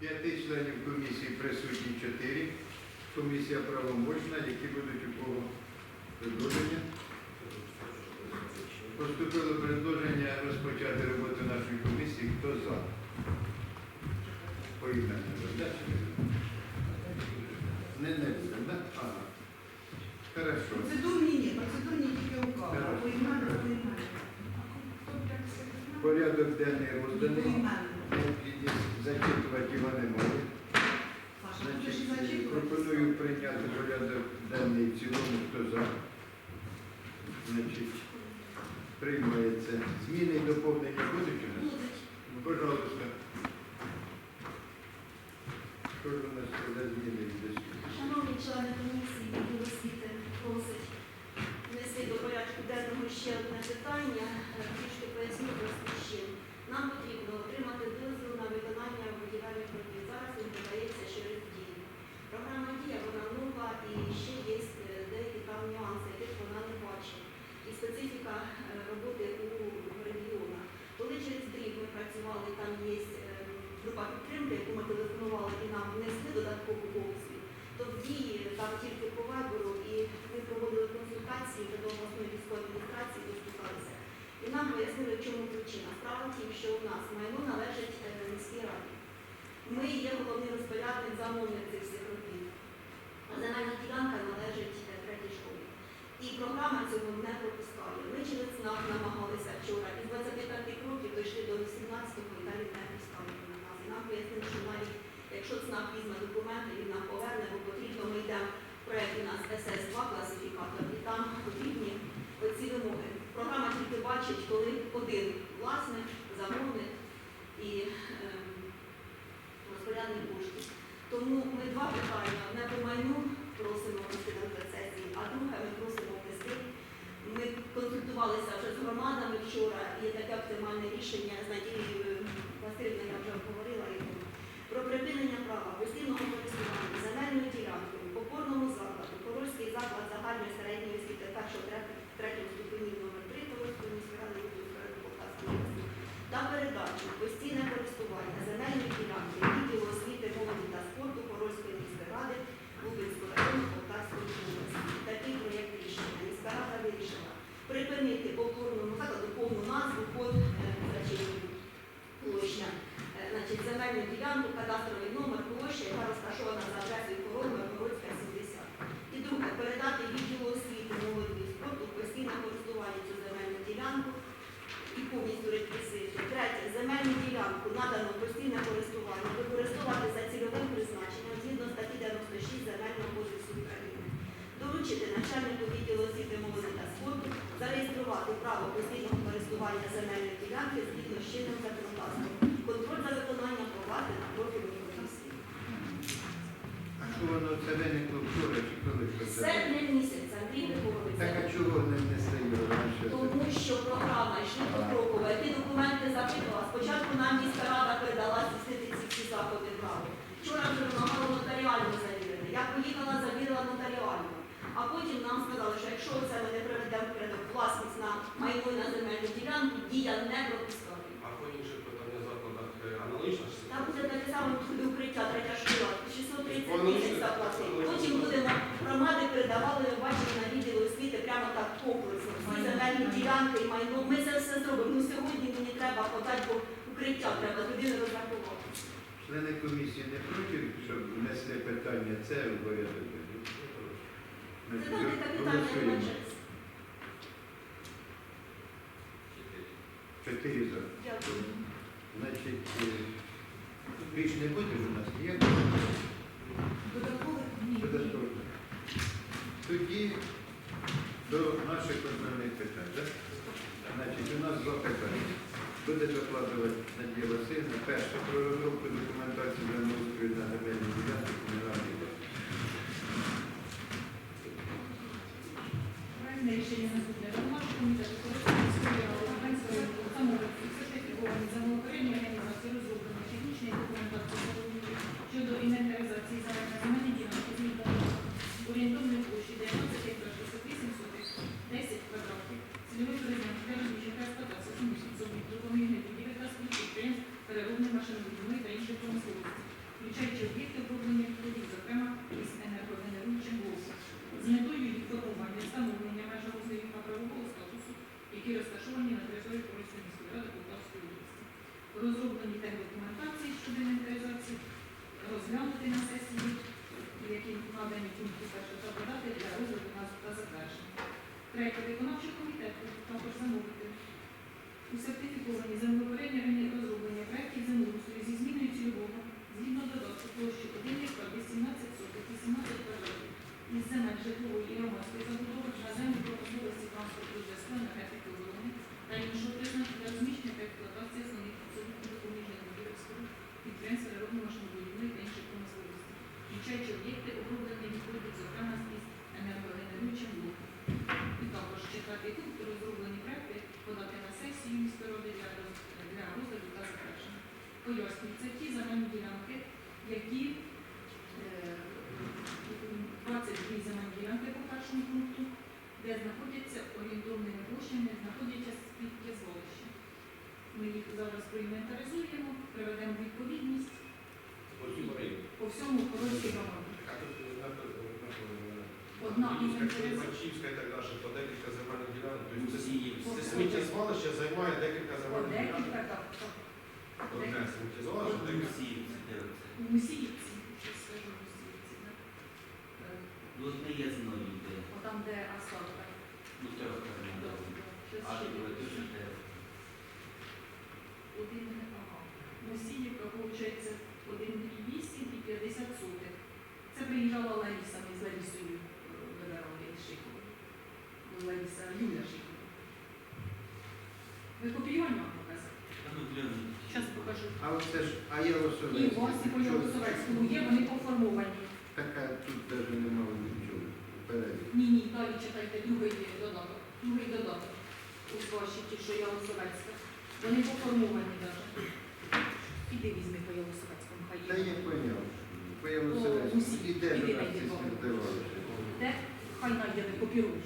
П'яти членів комісії присутні чотири. Комісія правомочна, які будуть у кого предложення. Поступило предложення розпочати роботу нашої комісії. Хто за? Поіменно, так? Не, не буде, так? Ага. Хорошо. Процедурні ні, процедурні тільки указ. Порядок денний розданий. Зачитувати його не можу. Значить, пропоную прийняти порядок денний в цілому, хто за. Значить, приймається. Зміни і доповнення будуть у нас? Ну, Пожалуйста. Що ж у нас за зміни? Шановні члени комісії, відділ освіти просить внести до порядку денного ще одне питання. Е, Трішки поясню просто з чим. Нам потрібно отримати дозвіл на виконання будівельних робіт. Зараз він подається через дію. Програма дія вона нова і ще є е, деякі там нюанси, яких вона не бачить. І специфіка е, роботи у регіонах. Коли через дріб ми працювали, там є е, група підтримки, яку ми телефонували і нам внесли додаткову опцію, то в дії там тільки по вибору, і ми проводили консультації до обласної військової адміністрації, достукалися. І нам пояснили, в чому причина. Справа в тім, що у нас майно належить е, міській раді. Ми є головний розпорядник замовник цих всіх робіт. А земельна ділянка належить е, третій школі. І програма цього не пропускає. Ми через ЦНАП намагалися вчора із 25 років дійшли до 18-го і далі не пускали на нас. І нам пояснили, що навіть якщо ЦНАП візьме документи, він нам поверне, бо потрібно ми йдемо в проєкт у нас СС-2 класифікатор, і там потрібні оці вимоги. Програма тільки бачить, коли один власник, замовник і ем, розпорядник коштів. Тому ми два питання одне по майну просимо внести на сесії, а друге ми просимо внести. Ми консультувалися вже з громадами вчора, і є таке оптимальне рішення з Надією е, Васильівною, я вже говорила йому, про припинення права постійного користування земельною ділянкою по кожному закладу, Порольський заклад загальної середньої освіти першого третього третього ступенів номер 3 Порольської міської ради Луцької Полтавської області та передачу постійне користування земельної ділянки відділу освіти, молоді та спорту Порольської міської ради Лубинського району Полтавської області. Такий проєкт рішення міська рада вирішила припинити по кожному закладу повну назву код е, значить, площа, е, значить, земельну ділянку, кадастровий номер площа, яка розташована за адресою Король Миргородська, 70. І друге, передати відділу освіти, молоді і спорту в постійне користування цю земельну ділянку і повністю реквізити. Третє, земельну ділянку надано постійне користування, використовувати за цільовим призначенням згідно статті 96 Земельного кодексу України. Доручити начальнику відділу освіти молоді та спорту зареєструвати право постійного користування земельної ділянки згідно з чинним законодавством. Контроль за виконанням провади на профільній комісії. А що воно це виникло вчора чи коли? що це? Серпня місяця, Андрій Григорович. Так а чого не внесли його раніше? Тому що програма йшли покроково. Я ті документи запитувала. Спочатку нам міська рада передала здійснити ці всі. Вчора вже вимагала нотаріально завірити. Я поїхала, завірила нотаріально. А потім нам сказали, що якщо це ми не приведемо в власність на майно на земельну ділянку, дія не пропускає. А по інших питання закладах е, аналогічна ж Там буде таке саме укриття, третя школа, 630 Воно тисяч заплатити. Потім будемо громади передавали, ви бачите, на відділ освіти прямо так комплексно. Всі земельні ділянки і майно. Ми це все зробимо. Ну сьогодні мені треба подати, бо укриття треба, туди не розрахувати. Члени комісії не проти, щоб внесли питання це порядок? Це капітальне голосуємо. бюджет. Чотири за. Дякую. Значить, е, більш не буде у нас є? Додаткових? Ні. Тоді до наших основних питань. Так? Значить, у нас два питання. Буде закладувати Надія Васильівна. Перше про розробку документації для землеустрою на земельні ділянки комунальної власності. Правильне рішення наступне. Третє. Виконавчий комітет також замовити. У сертифіковані землеварення користують. Це ті земельні ділянки, які 22 земельні ділянки по першому пункту, де знаходяться орієнтовні площини, знаходяться спільки зволища. Ми їх зараз проінвентаризуємо, приведемо відповідність по всьому короткі громаді. Одна Харківська і так далі, по декілька земельних ділянок. Тобто це сміттєзвалище займає декілька земельних ділянок. Донецьку залежати. Росіївці дивиться. Мусіївці. Чи скажу? Ну. Там, де асфальт. Ну, треба перемагати. А, А я ось І у вас і по Єлисаветському є, вони поформовані. Так а тут навіть немає нічого. Перелік. Ні, ні, далі читайте, другий додаток. Другий додаток у зошиті, що Єлисаветська. Вони поформовані навіть. Іди візьми по Ялосовецькому. хай Та я поняв. По Єлисаветському. Іде до нас ці спілкувалися. Де? Хай найде, не копіруєш.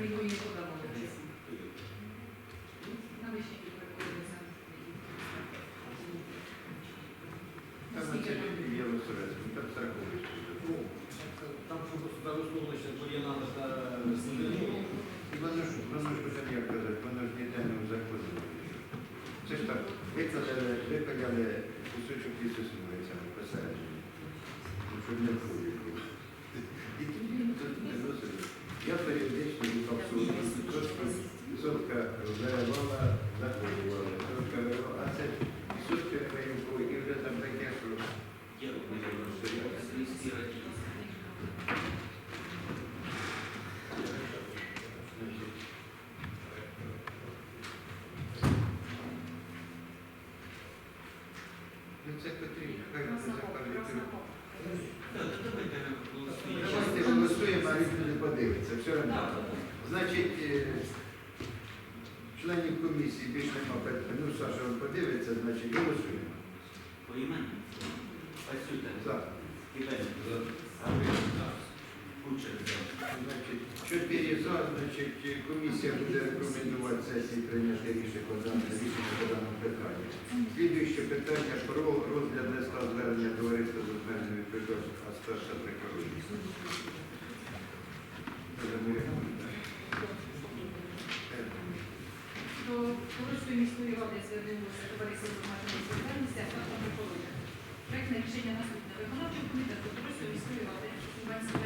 Ми його їм подамо. чи, чи комісія буде рекомендувати сесії прийняти рішення по даному рішення по даному питанні. Слідуюче питання про розгляд листа звернення товариства з обмеженою відповідальністю, а старша До Товариської міської ради звернулося товариство з обмеженою відповідальністю, а старша прикордоння. Проєктне рішення наступне. Виконавчий комітет Товариської міської ради Іванського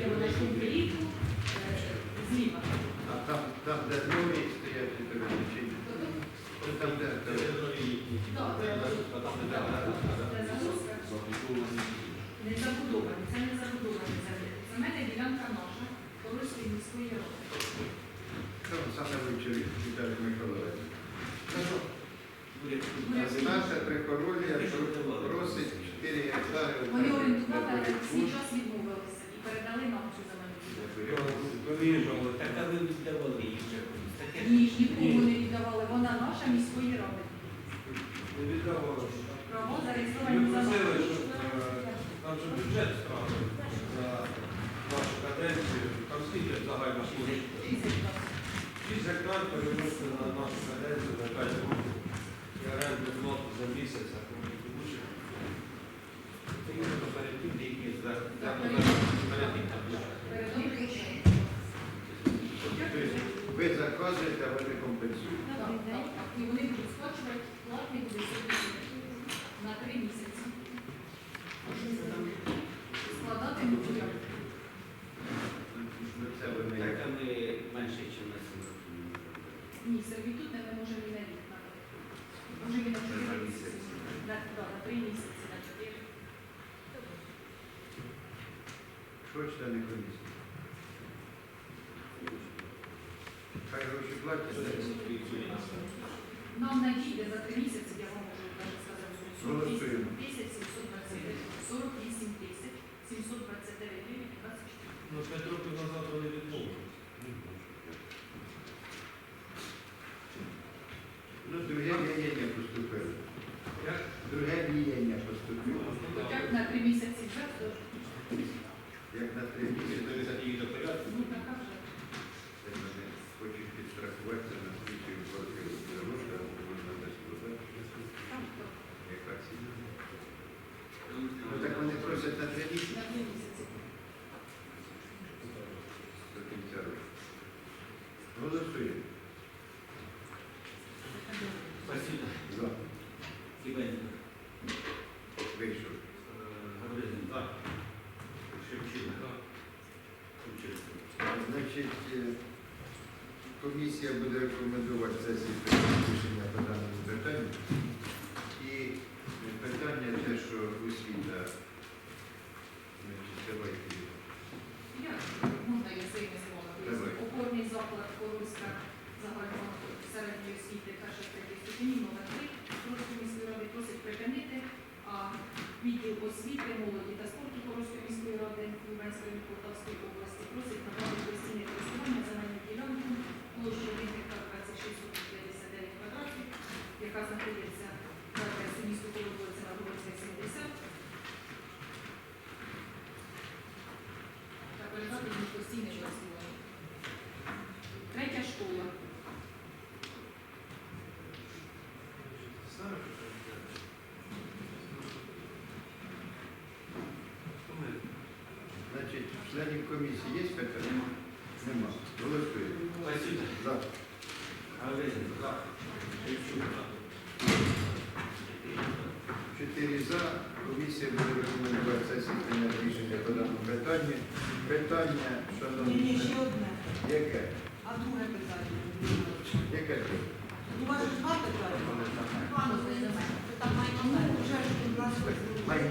Ми як їдемо на шумпеліку, зліва. Там, де нові стоять, це чи ні? То тут, Це там, де Це де- нові літні. так, Це загрузка, там не Так, треба. це загрузка. Не забудовані, це не забудовані землі. Земельна ділянка наша, Корольської міської ради. Там саме вивчив Віталій Миколаївич. Буряку. А Наша прикоролія просить 4 гектари. Вони на орієнтували, але буряку. свій час відмовилися і передали нам цю земельну ділянку. Виїжджали, так а ви віддавали їх вже колись. Таке ж. Ні, нікому не віддавали, вона наша міської ради. Не віддавали. Право Ми зареєстровані за просили, нами. щоб е, же бюджет справили за нашу каденцію. Там скільки загальна площа? 6 гектар переносили на нашу каденцію на 5 років. І оренду плату за місяць, а. Це є перед тим, які Так, за- перед- перед тим там було. Передали ключі. Тобто Ви заказуєте, І вони будуть сплачувати платний буде на три місяці. Складати будуть. Так, а ми менше, ніж на 7 років. Ні, сервітут не може і на рік надати. Може він на На місяці. На, да, місяці, на чотири. що члени комісії. Хай гроші платять. Нам надійде за три місяці, я вам можу сказати, 48 Голосуємо. тисяч 729, 48 тисяч 729 гривень 24. Ну, 5 років назад вони відмовились. Ну, друге віяння поступило. Як? Друге віяння поступило. Хоча б на три місяці вже, Як на три місяці. Довести їх до порядку. ну така вже. Це мене хочуть підстрахуватися на случай квартиру. Дорожка, можна десь продати. Там то Яка ціна? Ну так вони просять на три місяці на три місяці. до кінця року. Голосуємо. Спасибо. За. Іваненко. Вийшов. Гаврилин. Шевченко. Кучерський. Значить, е, комісія буде рекомендувати сесії прийняти рішення по даному питанню. І е, питання те, що освіта, значить, давайте. Я можна я своїми словами Давай. поясню. Опорний заклад Корольська загальної середньої освіти перша третя ступені номер 3 Корольської міської ради просить припинити, а відділ освіти, молоді та спорту Корольської міської ради Луганської Полтавської області просить надати постійне користування земельну ділянку площею 1 гектар 2659 квадратів, яка знаходиться на адресі місту Колодвоця на вулиці 70, та передати їм постійне користування. Третя школа. Знаєш, що це? Значить, членів комісії є питання? Нема. Голосуємо. Спасибо. За. Чотири за. Комісія буде рекомендувати сесії прийняти рішення по даному питанню. Питання, шановні, ні, ще члени, одне. яке? А друге питання. Яке це? У вас ж два питання. Пану Зайдемець. Там майно Ну, перше. вже ж у нас,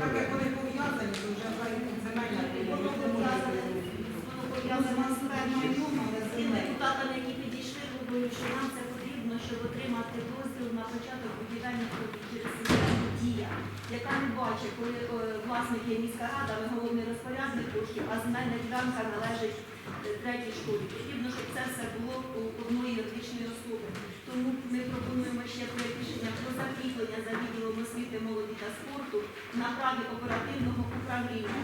так як вони пов'язані, то вже хай земельна Воно пов'язане, воно пов'язане з певною але з тими депутатами, які підійшли дозвіл на початок будівельних робіт через систему дія, яка не бачить, коли е, власник є міська рада, але головний розпорядник коштів, а земельна ділянка належить е, третій школі. Потрібно, щоб це все було у одної юридичної особи. Тому ми пропонуємо ще проект рішення про закріплення за відділом освіти, молоді та спорту на праві оперативного управління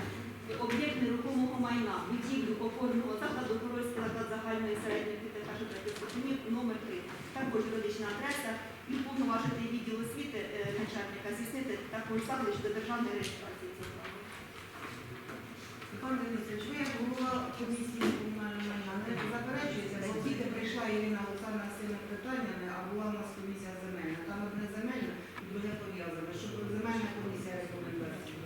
об'єкт нерухомого майна, будівлю опорного закладу Хорольський заклад загальної середньої підтримки номер 3. Також юридична адреса і повноважити відділ освіти е, начальника здійснити також заклик до державної реєстрації права. Пане Денисович, ви як голова комісії комунального майна не заперечується, бо тільки прийшла Ірина Олександровна з цими питаннями, а була у нас комісія земельна. Там одне земельне, друге пов'язане. Щоб земельна комісія рекомендації.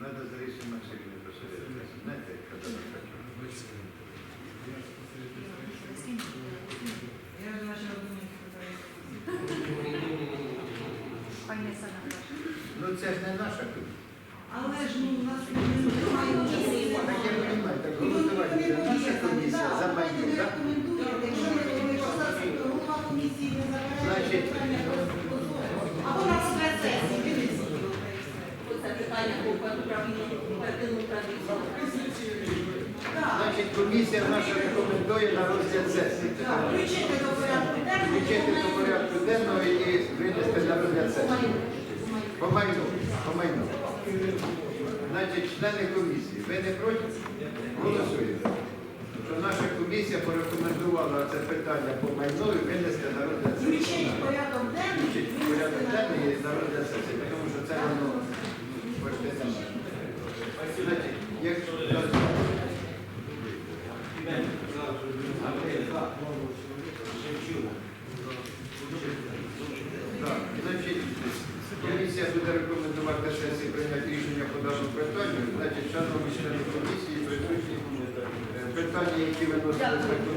Надо з Ларисою Максимівною посередитися. Знаєте, коли ми хочемо. Я ж наче розумію, що це. Ну це ж не наша комісія. Але ж ну, у нас немає комісії. Так я розумію, так І вони голосувати не це наша пов'язані, комісія так, за ви майно, не так? рекомендуєте. Якщо ми говоримо, що голова комісії не заперечує Значить, питання про або на розгляд сесії, винесіть його, та й все. Оце питання по управлінню оперативному управлінню. Так. Значить, комісія наша рекомендує на розгляд сесії. Включити до порядку денного. Включити до порядку денного і винести на розгляд сесії. По майну, по майну. Значить, члени комісії, ви не проти? Голосуємо. Що наша комісія порекомендувала це питання по майну і винести на розгляд сесії. Включити порядок денний. Включити порядок денний і на розгляд Thank you.